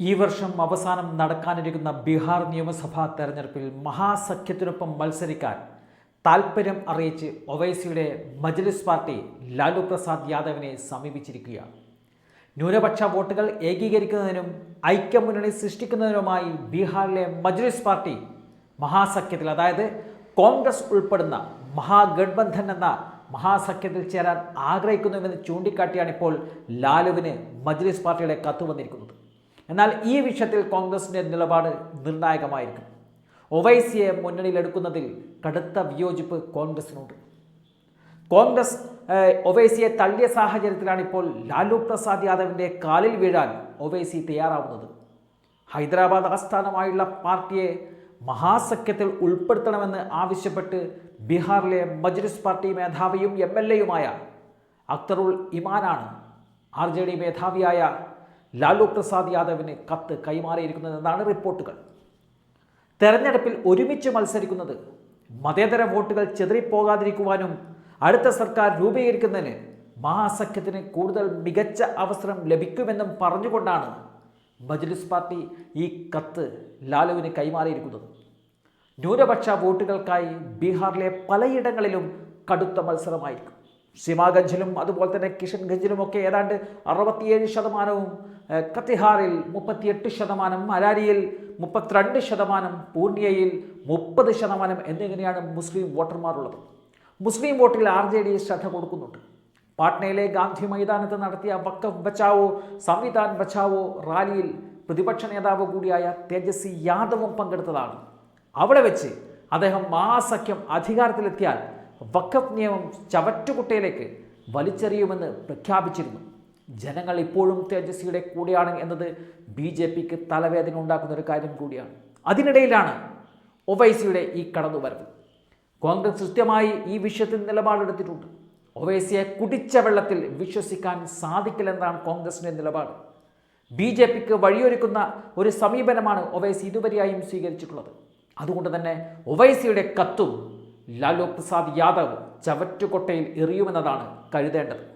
ഈ വർഷം അവസാനം നടക്കാനിരിക്കുന്ന ബീഹാർ നിയമസഭാ തെരഞ്ഞെടുപ്പിൽ മഹാസഖ്യത്തിനൊപ്പം മത്സരിക്കാൻ താൽപ്പര്യം അറിയിച്ച് ഒവൈസിയുടെ മജ്ലിസ് പാർട്ടി ലാലു പ്രസാദ് യാദവിനെ സമീപിച്ചിരിക്കുകയാണ്. ന്യൂനപക്ഷ വോട്ടുകൾ ഏകീകരിക്കുന്നതിനും ഐക്യമുന്നണി സൃഷ്ടിക്കുന്നതിനുമായി ബീഹാറിലെ മജ്ലിസ് പാർട്ടി മഹാസഖ്യത്തിൽ അതായത് കോൺഗ്രസ് ഉൾപ്പെടുന്ന മഹാഗഡ്ബന്ധൻ എന്ന മഹാസഖ്യത്തിൽ ചേരാൻ ആഗ്രഹിക്കുന്നുവെന്ന് ചൂണ്ടിക്കാട്ടിയാണ് ഇപ്പോൾ ലാലുവിന് മജ്ലിസ് പാർട്ടിയുടെ കത്ത് വന്നിരിക്കുന്നത്. എന്നാൽ ഈ വിഷയത്തിൽ കോൺഗ്രസിന്റെ നിലപാട് നിർണായകമായിരിക്കും. ഒവൈസിയെ മുന്നണിയിലെടുക്കുന്നതിൽ കടുത്ത വിയോജിപ്പ് കോൺഗ്രസിനുണ്ട്. കോൺഗ്രസ് ഒവൈസിയെ തള്ളിയ സാഹചര്യത്തിലാണ് ഇപ്പോൾ ലാലു പ്രസാദ് യാദവിന്റെ കാലിൽ വീഴാൻ ഒവൈസി തയ്യാറാവുന്നത്. ഹൈദരാബാദ് ആസ്ഥാനമായുള്ള പാർട്ടിയെ മഹാസഖ്യത്തിൽ ഉൾപ്പെടുത്തണമെന്ന് ആവശ്യപ്പെട്ട് ബീഹാറിലെ മജ്ലിസ് പാർട്ടി മേധാവിയും എം എൽ എയുമായ അക്തറുൾ ഇമാനാണ് ആർ ജെ ഡി മേധാവിയായ ലാലു പ്രസാദ് യാദവിന് കത്ത് കൈമാറിയിരിക്കുന്നതെന്നാണ് റിപ്പോർട്ടുകൾ. തെരഞ്ഞെടുപ്പിൽ ഒരുമിച്ച് മത്സരിക്കുന്നത് മതേതര വോട്ടുകൾ ചെതറിപ്പോകാതിരിക്കുവാനും അടുത്ത സർക്കാർ രൂപീകരിക്കുന്നതിന് മഹാസഖ്യത്തിന് കൂടുതൽ മികച്ച അവസരം ലഭിക്കുമെന്നും പറഞ്ഞുകൊണ്ടാണ് മജ്ലിസ് പാർട്ടി ഈ കത്ത് ലാലുവിന് കൈമാറിയിരിക്കുന്നത്. ന്യൂനപക്ഷ വോട്ടുകൾക്കായി ബീഹാറിലെ പലയിടങ്ങളിലും കടുത്ത മത്സരമായിരിക്കും. സിമാഗഞ്ചിലും അതുപോലെ തന്നെ കിഷൻഗഞ്ചിലുമൊക്കെ ഏതാണ്ട് അറുപത്തിയേഴ് ശതമാനവും കത്തിഹാറിൽ മുപ്പത്തിയെട്ട് ശതമാനം അരാരിയിൽ മുപ്പത്തിരണ്ട് ശതമാനം പൂർണിയയിൽ മുപ്പത് ശതമാനം എന്നിങ്ങനെയാണ് മുസ്ലിം വോട്ടർമാരുള്ളത്. മുസ്ലിം വോട്ടിൽ ആർ ജെ ഡി ശ്രദ്ധ കൊടുക്കുന്നുണ്ട്. പാട്നയിലെ ഗാന്ധി മൈതാനത്ത് നടത്തിയ വക്കഫ് ബച്ചാവോ സംവിധാൻ ബച്ചാവോ റാലിയിൽ പ്രതിപക്ഷ നേതാവ് കൂടിയായ തേജസ്വി യാദവും പങ്കെടുത്തതാണ്. അവിടെ വെച്ച് അദ്ദേഹം മഹാസഖ്യം അധികാരത്തിലെത്തിയാൽ വക്കഫ് നിയമം ചവറ്റുകുട്ടയിലേക്ക് വലിച്ചെറിയുമെന്ന് പ്രഖ്യാപിച്ചിരുന്നു. ജനങ്ങൾ ഇപ്പോഴും തേജസ്വിയുടെ കൂടെയാണ് എന്നത് ബി ജെ പിക്ക് തലവേദന ഉണ്ടാക്കുന്ന ഒരു കാര്യം കൂടിയാണ്. അതിനിടയിലാണ് ഒവൈസിയുടെ ഈ കടന്നുവരവ്. കോൺഗ്രസ് കൃത്യമായി ഈ വിഷയത്തിൽ നിലപാടെടുത്തിട്ടുണ്ട്. ഒവൈസിയെ കുടിച്ച വെള്ളത്തിൽ വിശ്വസിക്കാൻ സാധിക്കില്ലെന്നാണ് കോൺഗ്രസിന്റെ നിലപാട്. ബി ജെ പിക്ക് വഴിയൊരുക്കുന്ന ഒരു സമീപനമാണ് ഒവൈസി ഇതുവരെയായും സ്വീകരിച്ചിട്ടുള്ളത്. അതുകൊണ്ട് തന്നെ ഒവൈസിയുടെ കത്തും ലാലു പ്രസാദ് യാദവ് ചവറ്റുകൊട്ടയിൽ എറിയുമെന്നതാണ് കരുതേണ്ടത്.